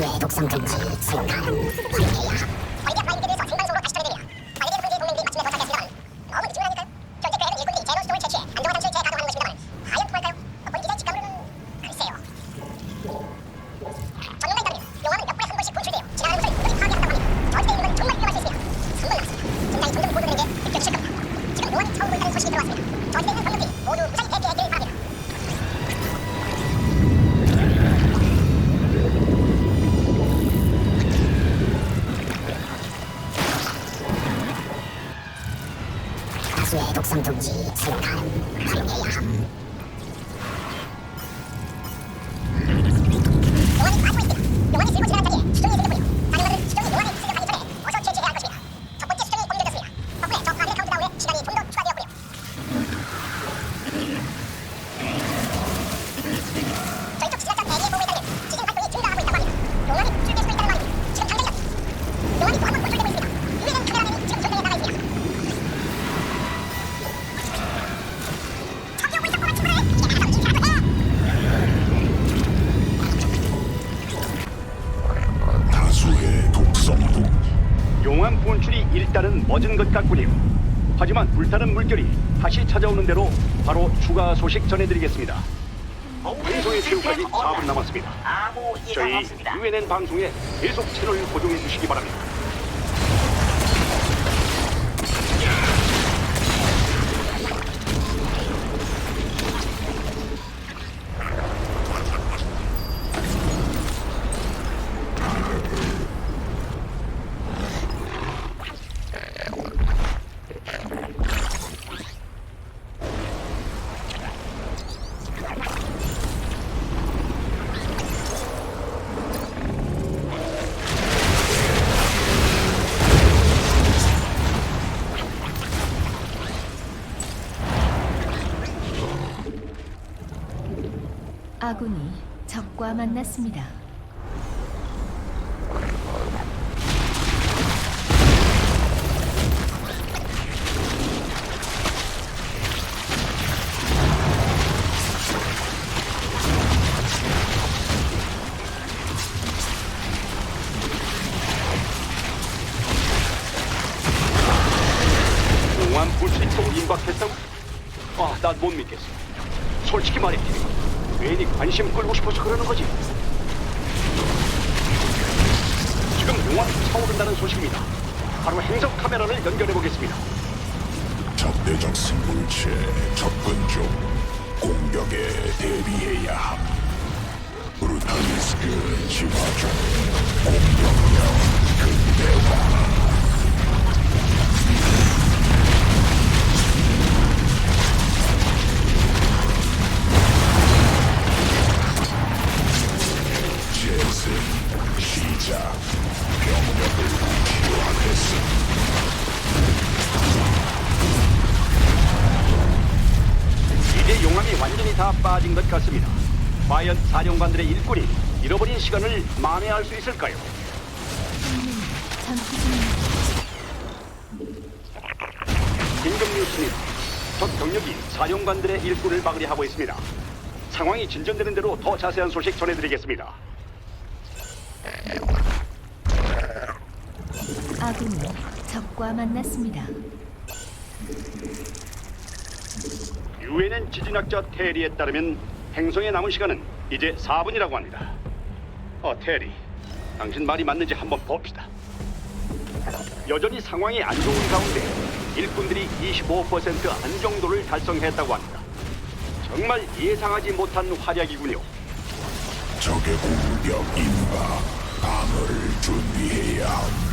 다수의 독성 금지 확인해야 함 관리대 프라이드에 대해서 생방송으로 다시 전해드리며 관리대 문제의 동맹들이 마침내 도착했습니다만 너무 건 아닐까요? 현재 그에는 일꾼들이 제로 수동을 채취해 안정화 장치를 재가동하는 것입니다만 과연 통할까요? 본 기자의 직감으로는 글쎄요 전문가 일단은 멎은 것 같군요. 하지만 불타는 물결이 다시 찾아오는 대로 바로 추가 소식 전해드리겠습니다. 방송의 최후까지 4분 남았습니다. 아무 이상 저희 없습니다. UNN 방송에 계속 채널 고정해 주시기 바랍니다. 아군이 적과 만났습니다. 또 임박했다고? 아, 난 못 믿겠어. 솔직히 말해, 괜히 관심 끌고 싶어서 그러는 거지. 지금 용암이 차오른다는 소식입니다. 바로 행성 카메라를 연결해 보겠습니다. 적대적 생물체 접근 중 공격에 대비해야 함 브루탈리스크 진화 중 공격력 극대화 사령관들의 일꾼이 잃어버린 시간을 만회할 수 있을까요? 전투 중입니다. 긴급 뉴스입니다. 적 병력이 사령관들의 일꾼을 막으려 하고 있습니다. 상황이 진전되는 대로 더 자세한 소식 전해드리겠습니다. 아군이 적과 만났습니다. 유엔엔 지진학자 테리에 따르면 행성에 남은 시간은 이제 4분이라고 합니다. 어, 테리. 당신 말이 맞는지 한번 봅시다. 여전히 상황이 안 좋은 가운데 일꾼들이 25% 안정도를 달성했다고 합니다. 정말 예상하지 못한 활약이군요. 적의 공격 임박 방어를 준비해야 함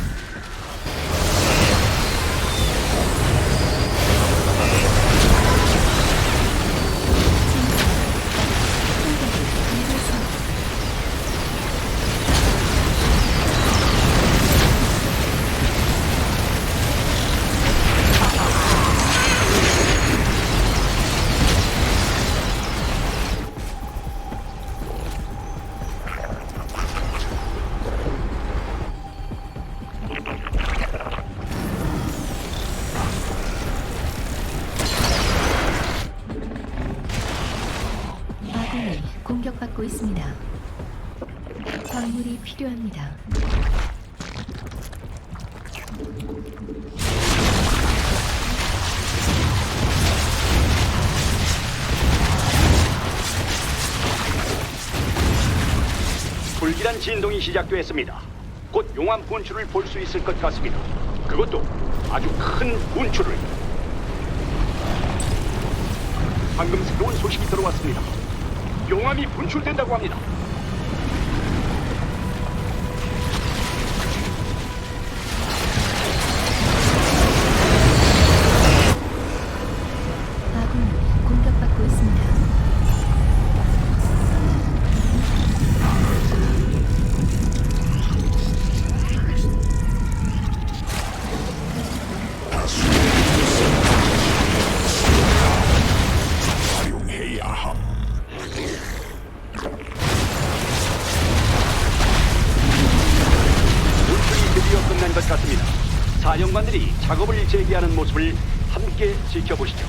불길한 진동이 시작되었습니다. 곧 용암 분출을 볼 수 있을 것 같습니다. 그것도 아주 큰 분출을. 방금 새로운 소식이 들어왔습니다. 용암이 분출된다고 합니다. 끝난 것 같습니다. 사령관들이 작업을 재개하는 모습을 함께 지켜보시죠.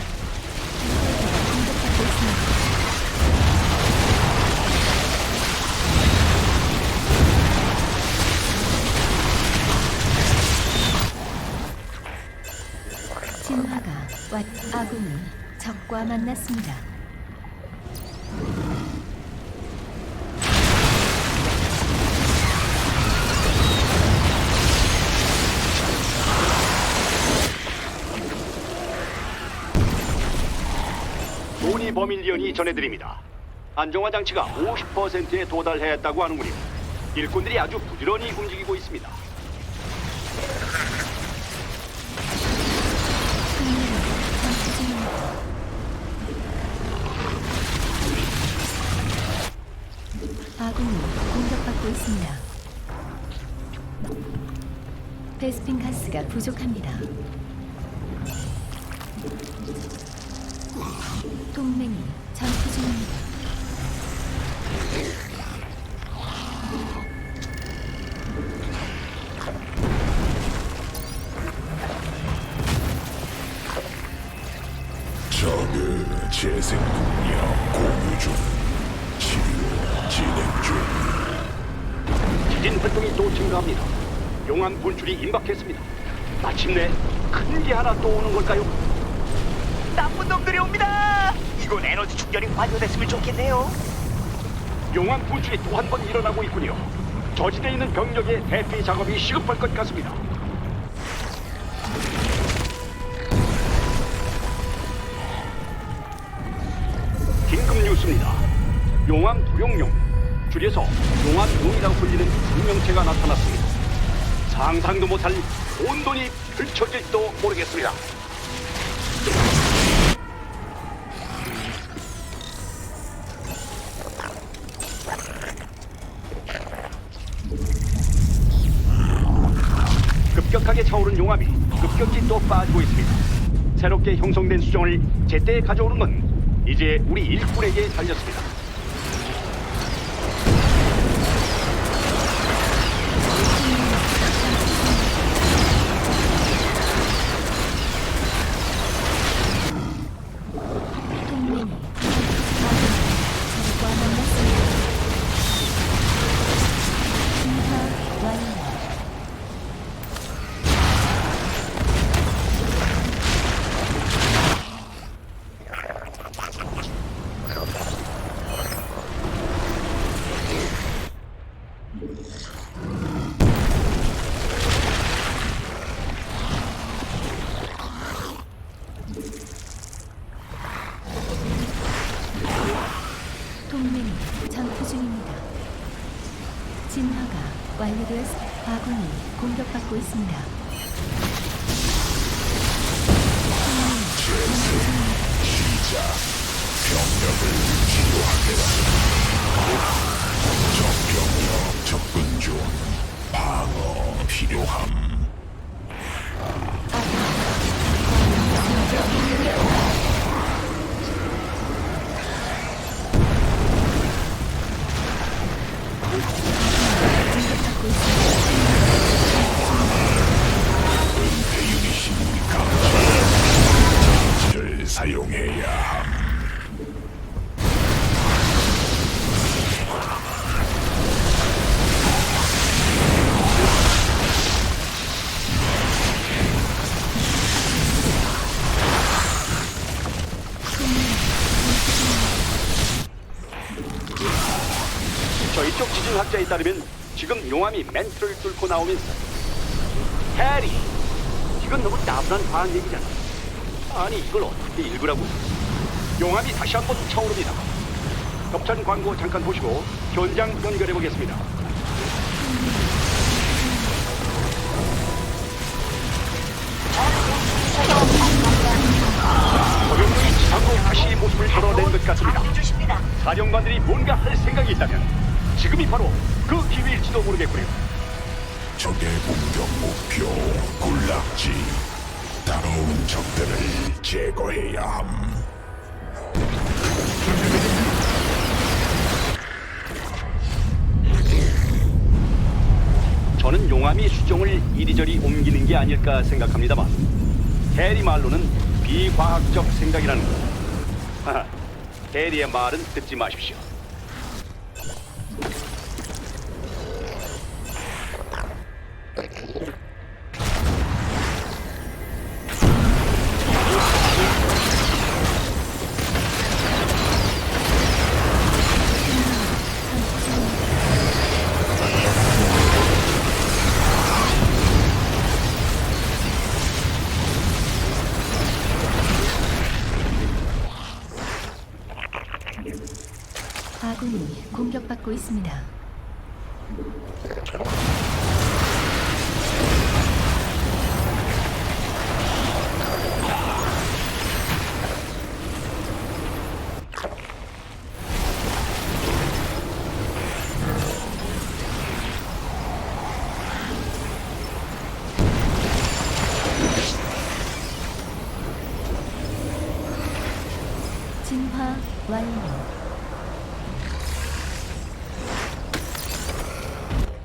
진화가 왔 아군이 적과 만났습니다. 도니 버밀리언이 전해드립니다. 안정화 장치가 50%에 도달했다고 하는군요. 일꾼들이 아주 부지런히 움직이고 있습니다. 아군이 공격받고 있습니다. 베스핀 가스가 부족합니다. 동맹이 전투 중입니다. 저그 재생 능력 공유 중. 치료 진행 중. 지진 활동이 또 증가합니다. 용암 분출이 임박했습니다. 마침내 큰 게 하나 또 오는 걸까요? 나쁜 놈들이 옵니다. 이건 에너지 충전이 완료됐으면 좋겠네요. 용암 분출이 또 한 번 일어나고 있군요. 저지대에 있는 병력의 대피 작업이 시급할 것 같습니다. 긴급 뉴스입니다. 용암 도룡용, 줄여서 용암용이라고 불리는 생명체가 나타났습니다. 상상도 못할 온돈이 펼쳐질지도 모르겠습니다. 새롭게 형성된 수정을 제때 가져오는 건 이제 우리 일꾼에게 달렸습니다. 치료하겠다. 적병력 접근 중. 방어 필요함. 따르면 지금 용암이 멘트를 뚫고 나오면서 해리 이건 너무 나분한 과학 얘기잖아 아니 이걸 어떻게 읽으라고 용암이 다시 한번 차오릅니다 겹찬 광고 잠깐 보시고 현장 연결해 보겠습니다 고용군이 지상으로 다시 모습을 드러낸 것 같습니다. 사령관들이 뭔가 할 생각이 있다면 지금이 바로 그 기회일지도 모르겠군요. 적의 공격 목표 군락지 다가오는 적들을 제거해야 함 저는 용암이 수종을 이리저리 옮기는 게 아닐까 생각합니다만 대리 말로는 비과학적 생각이라는 거. 하하, 대리의 말은 듣지 마십시오. 있습니다.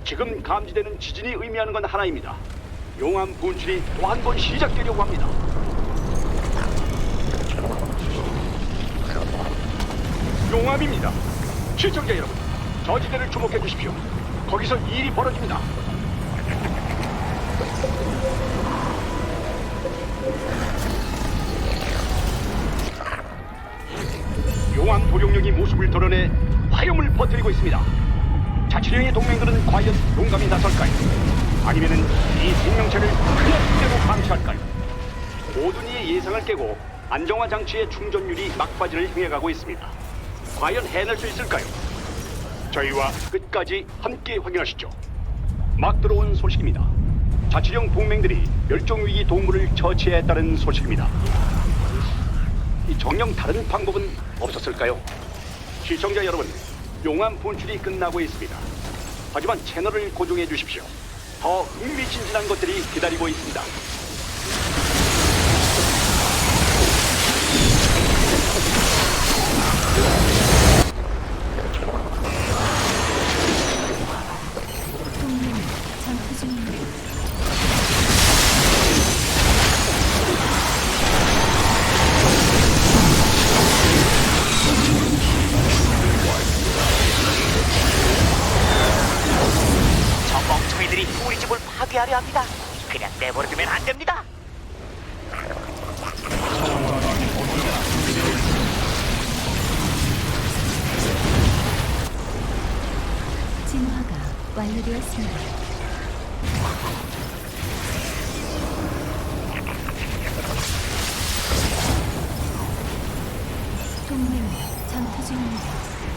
지금 감지되는 지진이 의미하는 건 하나입니다. 용암 분출이 또 한 번 시작되려고 합니다. 용암입니다. 시청자 여러분, 저지대를 주목해 주십시오. 거기서 일이 벌어집니다. 용암 도룡령이 모습을 드러내 화염을 퍼뜨리고 있습니다. 자치령의 동맹들은 과연 용감히 나설까요? 아니면은 이 생명체를 그대로 방치할까요? 모든 이의 예상을 깨고 안정화 장치의 충전율이 막바지를 향해 가고 있습니다. 과연 해낼 수 있을까요? 저희와 끝까지 함께 확인하시죠. 막 들어온 소식입니다. 자치령 동맹들이 멸종위기 동물을 처치했다는 소식입니다. 이 정령 다른 방법은 없었을까요? 시청자 여러분, 용암 분출이 끝나고 있습니다. 하지만 채널을 고정해 주십시오. 더 흥미진진한 것들이 기다리고 있습니다. 합니다. 그냥 내버려두면 안 됩니다. 진화가 완료되었습니다. 동맹 전투 중입니다.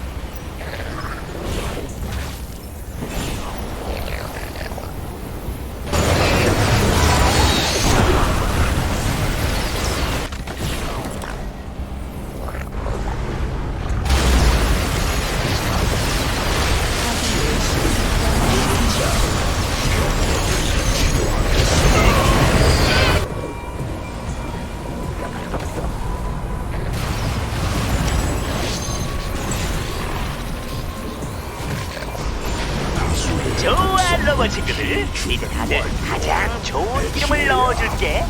친구들. 이제 다들 가장 좋은 이름을 넣어줄게.